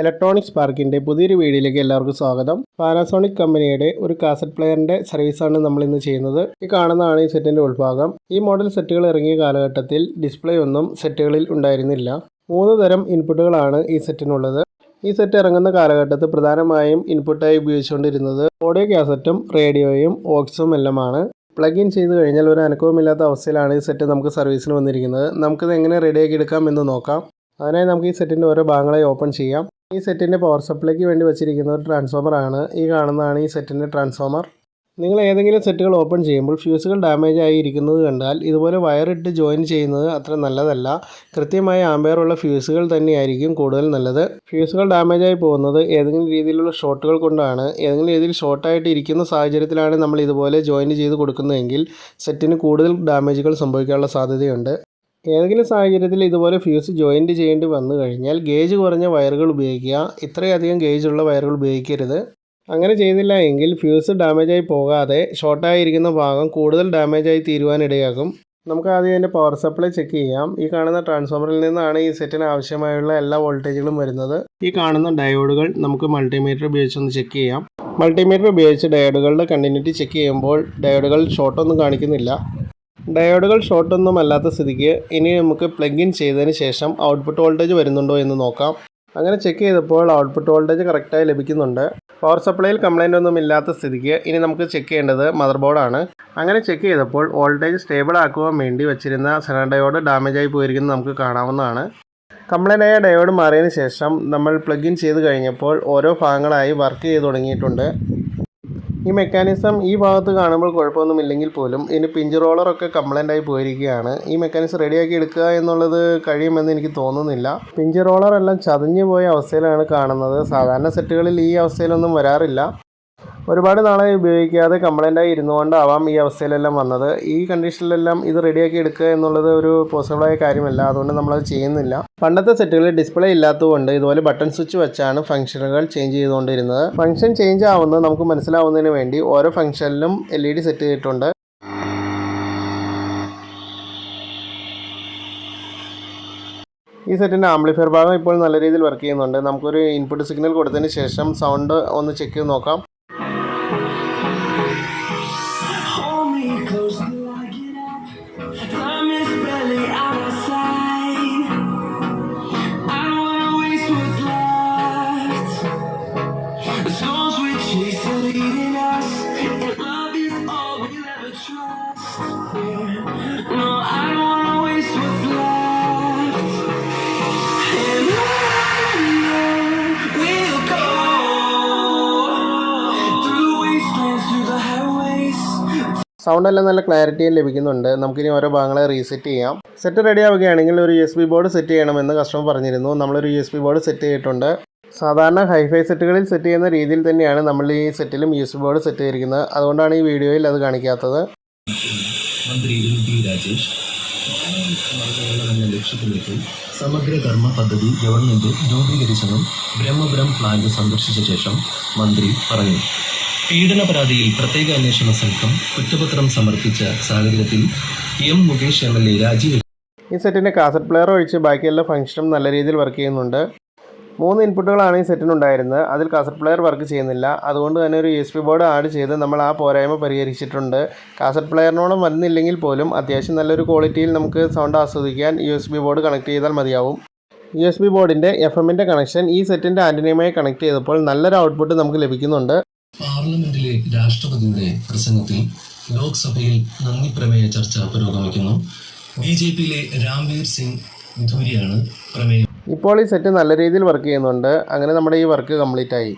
Electronics പാർക്കിന്റെ പുതിയൊരു വീഡിയോയിലേക്ക് എല്ലാവർക്കും സ്വാഗതം. പാനാസോണിക് കമ്പനിയുടെ ഒരു കാസറ്റ് പ്ലെയറിന്റെ സർവീസാണ് നമ്മൾ ഇന്ന് ചെയ്യുന്നത്. ഈ കാണുന്നതാണ് ഈ സെറ്റിന്റെ ഉൾഭാഗം. ഈ മോഡൽ സെറ്റുകൾ ഇറങ്ങിയ കാലഘട്ടത്തിൽ ഡിസ്പ്ലേ ഒന്നും സെറ്റുകളിൽ ഉണ്ടായിരുന്നില്ല. മൂന്ന് തരം ഇൻപുട്ടുകളാണ് ഈ സെറ്റിനുള്ളത് ഈ സെറ്റ് ഇറങ്ങുന്ന കാലഘട്ടത്തിൽ പ്രധാനമായും ഇൻപുട്ടായി ഉപയോഗിച്ചുകൊണ്ടിരുന്നത് ഓഡിയോ കാസറ്റും റേഡിയോയും ഓക്സും എല്ലാമാണ്. പ്ലഗ് ഇൻ ചെയ്ത് കഴിഞ്ഞാൽ ഒരു അനക്കവുമില്ലാത്ത അവസ്ഥയിലാണ് ഈ സെറ്റ് നമുക്ക് സർവീസിന് വന്നിരിക്കുന്നത്. നമുക്കിത് എങ്ങനെ റെഡിയാക്കി എടുക്കാം എന്ന് നോക്കാം. അതിനായി നമുക്ക് ഈ സെറ്റിന്റെ ഓരോ ഭാഗങ്ങളായി ഓപ്പൺ ചെയ്യാം. ഈ സെറ്റിന്റെ പവർ സപ്ലൈക്ക് വേണ്ടി വെച്ചിരിക്കുന്ന ഒരു ട്രാൻസ്ഫോമർ ആണ്. ഈ കാണുന്നതാണ് ഈ സെറ്റിന്റെ ട്രാൻസ്ഫോമർ നിങ്ങൾ ഏതെങ്കിലും സെറ്റുകൾ ഓപ്പൺ ചെയ്യുമ്പോൾ ഫ്യൂസുകൾ ഡാമേജ് ആയി ഇരിക്കുന്നത് കണ്ടാൽ ഇതുപോലെ വയറിട്ട് ജോയിൻ ചെയ്യുന്നത് അത്ര നല്ലതല്ല. കൃത്യമായ ആമ്പയർ ഉള്ള ഫ്യൂസുകൾ തന്നെയായിരിക്കും കൂടുതൽ നല്ലത്. ഫ്യൂസുകൾ ഡാമേജ് ആയി പോകുന്നത് ഏതെങ്കിലും രീതിയിലുള്ള ഷോട്ടുകൾ കൊണ്ടാണ്. ഏതെങ്കിലും രീതിയിൽ ഷോർട്ടായിട്ട് ഇരിക്കുന്ന സാഹചര്യത്തിലാണ് നമ്മൾ ഇതുപോലെ ജോയിൻ ചെയ്ത് കൊടുക്കുന്നതെങ്കിൽ സെറ്റിന് കൂടുതൽ ഡാമേജുകൾ സംഭവിക്കാനുള്ള സാധ്യതയുണ്ട്. ഏതെങ്കിലും സാഹചര്യത്തിൽ ഇതുപോലെ ഫ്യൂസ് ജോയിന്റ് ചെയ്യേണ്ടി വന്നു കഴിഞ്ഞാൽ ഗേജ് കുറഞ്ഞ വയറുകൾ ഉപയോഗിക്കുക. ഇത്രയധികം ഗേജുള്ള വയറുകൾ ഉപയോഗിക്കരുത്. അങ്ങനെ ചെയ്തില്ല എങ്കിൽ ഫ്യൂസ് ഡാമേജായി പോകാതെ ഷോർട്ടായിരിക്കുന്ന ഭാഗം കൂടുതൽ ഡാമേജായി തീരുവാനിടയാകും നമുക്ക് ആദ്യം അതിന്റെ പവർ സപ്ലൈ ചെക്ക് ചെയ്യാം. ഈ കാണുന്ന ട്രാൻസ്ഫോമറിൽ നിന്നാണ് ഈ സെറ്റിന് ആവശ്യമായുള്ള എല്ലാ വോൾട്ടേജുകളും വരുന്നത്. ഈ കാണുന്ന ഡയോഡുകൾ നമുക്ക് മൾട്ടിമീറ്റർ ഉപയോഗിച്ചൊന്ന് ചെക്ക് ചെയ്യാം. മൾട്ടിമീറ്റർ ഉപയോഗിച്ച് ഡയോഡുകളുടെ കണ്ടിന്യൂറ്റി ചെക്ക് ചെയ്യുമ്പോൾ ഡയോഡുകൾ ഷോർട്ടൊന്നും കാണിക്കുന്നില്ല. ഡയോഡുകൾ ഷോർട്ടൊന്നും അല്ലാത്ത സ്ഥിതിക്ക് ഇനി നമുക്ക് പ്ലഗ് ഇൻ ചെയ്തതിന് ശേഷം ഔട്ട്പുട്ട് വോൾട്ടേജ് വരുന്നുണ്ടോ എന്ന് നോക്കാം. അങ്ങനെ ചെക്ക് ചെയ്തപ്പോൾ ഔട്ട്പുട്ട് വോൾട്ടേജ് കറക്റ്റായി ലഭിക്കുന്നുണ്ട്. പവർ സപ്ലൈയിൽ കംപ്ലൈന്റ് ഒന്നും ഇല്ലാത്ത സ്ഥിതിക്ക് ഇനി നമുക്ക് ചെക്ക് ചെയ്യേണ്ടത് മദർ ബോർഡാണ് അങ്ങനെ ചെക്ക് ചെയ്തപ്പോൾ വോൾട്ടേജ് സ്റ്റേബിൾ ആക്കുവാൻ വേണ്ടി വെച്ചിരുന്ന സെന ഡയോഡ് ഡാമേജ് ആയി പോയിരിക്കുന്നത് നമുക്ക് കാണാവുന്നതാണ്. കംപ്ലൈന്റ് ആയ ഡയോഡ് മാറിയതിന് ശേഷം നമ്മൾ പ്ലഗ് ഇൻ ചെയ്ത് കഴിഞ്ഞപ്പോൾ ഓരോ ഭാഗങ്ങളായി വർക്ക് ചെയ്ത് തുടങ്ങിയിട്ടുണ്ട്. ഈ മെക്കാനിസം ഈ ഭാഗത്ത് കാണുമ്പോൾ കുഴപ്പമൊന്നുമില്ലെങ്കിൽ പോലും ഇതിന് പിഞ്ച് റോളറൊക്കെ കംപ്ലൈന്റ് ആയി പോയിരിക്കുകയാണ്. ഈ മെക്കാനിസം റെഡിയാക്കി എടുക്കുക എന്നുള്ളത് കഴിയുമെന്ന് എനിക്ക് തോന്നുന്നില്ല. പിഞ്ച് റോളറെല്ലാം ചതഞ്ഞു പോയ അവസ്ഥയിലാണ് കാണുന്നത്. സാധാരണ സെറ്റുകളിൽ ഈ അവസ്ഥയിലൊന്നും വരാറില്ല. ഒരുപാട് നാളായി ഉപയോഗിക്കാതെ കംപ്ലൈന്റ് ആയി ഇരുന്നുകൊണ്ടാവാം ഈ അവസ്ഥയിലെല്ലാം വന്നത്. ഈ കണ്ടീഷനിലെല്ലാം ഇത് റെഡിയാക്കി എടുക്കുക എന്നുള്ളത് ഒരു പോസിബിളായ കാര്യമല്ല. അതുകൊണ്ട് നമ്മളത് ചെയ്യുന്നില്ല. പണ്ടത്തെ സെറ്റുകളിൽ ഡിസ്പ്ലേ ഇല്ലാത്തതുകൊണ്ട് ഇതുപോലെ ബട്ടൺ സ്വിച്ച് വെച്ചാണ് ഫംഗ്ഷനുകൾ ചേഞ്ച് ചെയ്തുകൊണ്ടിരുന്നത്. ഫംഗ്ഷൻ ചേഞ്ച് ആവുന്നത് നമുക്ക് മനസ്സിലാവുന്നതിന് വേണ്ടി ഓരോ ഫംഗ്ഷനിലും എൽ ഇ ഡി സെറ്റ് ചെയ്തിട്ടുണ്ട്. ഈ സെറ്റിന്റെ ആംപ്ലിഫയർ ഭാഗം ഇപ്പോൾ നല്ല രീതിയിൽ വർക്ക് ചെയ്യുന്നുണ്ട്. നമുക്കൊരു ഇൻപുട്ട് സിഗ്നൽ കൊടുത്തതിന് ശേഷം സൗണ്ട് ഒന്ന് ചെക്ക് ചെയ്ത് നോക്കാം. സൗണ്ട് എല്ലാം നല്ല ക്ലാരിറ്റിയും ലഭിക്കുന്നുണ്ട്. നമുക്കിനി ഓരോ ഭാഗങ്ങളെ റീസെറ്റ് ചെയ്യാം. സെറ്റ് റെഡി ആവുകയാണെങ്കിൽ ഒരു U S B board set ചെയ്യണമെന്ന് കസ്റ്റമർ പറഞ്ഞിരുന്നു. നമ്മളൊരു U S B board set ചെയ്തിട്ടുണ്ട്. സാധാരണ ഹൈഫൈ സെറ്റുകളിൽ സെറ്റ് ചെയ്യുന്ന രീതിയിൽ തന്നെയാണ് നമ്മൾ ഈ സെറ്റിലും U S B board set ചെയ്തിരിക്കുന്നത്. അതുകൊണ്ടാണ് ഈ വീഡിയോയിൽ അത് കാണിക്കാത്തത്. മന്ത്രി രാജേഷ് സമഗ്ര കർമ്മ പദ്ധതി ഗവൺമെന്റ് രൂപീകരിച്ചെന്നും ബ്രഹ്മപുരം പ്ലാന്റ് സന്ദർശിച്ച ശേഷം മന്ത്രി പറഞ്ഞു. പീഡന പരാതിയിൽ പ്രത്യേക അന്വേഷണ സംഘം കുറ്റപത്രം സമർപ്പിച്ച സാഹചര്യത്തിൽ M Mukesh M L A രാജിവെച്ചു ഈ സെറ്റിന്റെ കാസറ്റ് പ്ലെയർ ഒഴിച്ച് ബാക്കി ഫംഗ്ഷനും നല്ല രീതിയിൽ വർക്ക് ചെയ്യുന്നുണ്ട്. മൂന്ന് ഇൻപുട്ടുകളാണ് ഈ സെറ്റിനുണ്ടായിരുന്നത്. അതിൽ കാസറ്റ് പ്ലെയർ വർക്ക് ചെയ്യുന്നില്ല. അതുകൊണ്ട് തന്നെ ഒരു U S B board add ചെയ്ത് നമ്മൾ ആ പോരായ്മ പരിഹരിച്ചിട്ടുണ്ട്. കാസറ്റ് പ്ലെയറിനോളം വരുന്നില്ലെങ്കിൽ പോലും അത്യാവശ്യം നല്ലൊരു ക്വാളിറ്റിയിൽ നമുക്ക് സൗണ്ട് ആസ്വദിക്കാൻ U S B board connect ചെയ്താൽ മതിയാവും. യു എസ് ബി ബോർഡിന്റെ എഫ് എമ്മിന്റെ കണക്ഷൻ ഈ സെറ്റിന്റെ ആന്റിനയുമായി കണക്ട് ചെയ്തപ്പോൾ നല്ലൊരു ഔട്ട്പുട്ട് നമുക്ക് ലഭിക്കുന്നുണ്ട്. പാർലമെന്റിലെ രാഷ്ട്രപതിയുടെ പ്രസംഗത്തിൽ ലോക്സഭയിൽ നന്ദി പ്രമേയ ചർച്ച പുരോഗമിക്കുന്നു. ബി ജെ പിയിലെ രാംവീർ സിംഗ് ധൂരിയാണ് പ്രമേയം. ഇപ്പോൾ ഈ സെറ്റ് നല്ല രീതിയിൽ വർക്ക് ചെയ്യുന്നുണ്ട്. അങ്ങനെ നമ്മുടെ ഈ വർക്ക് കംപ്ലീറ്റ് ആയി.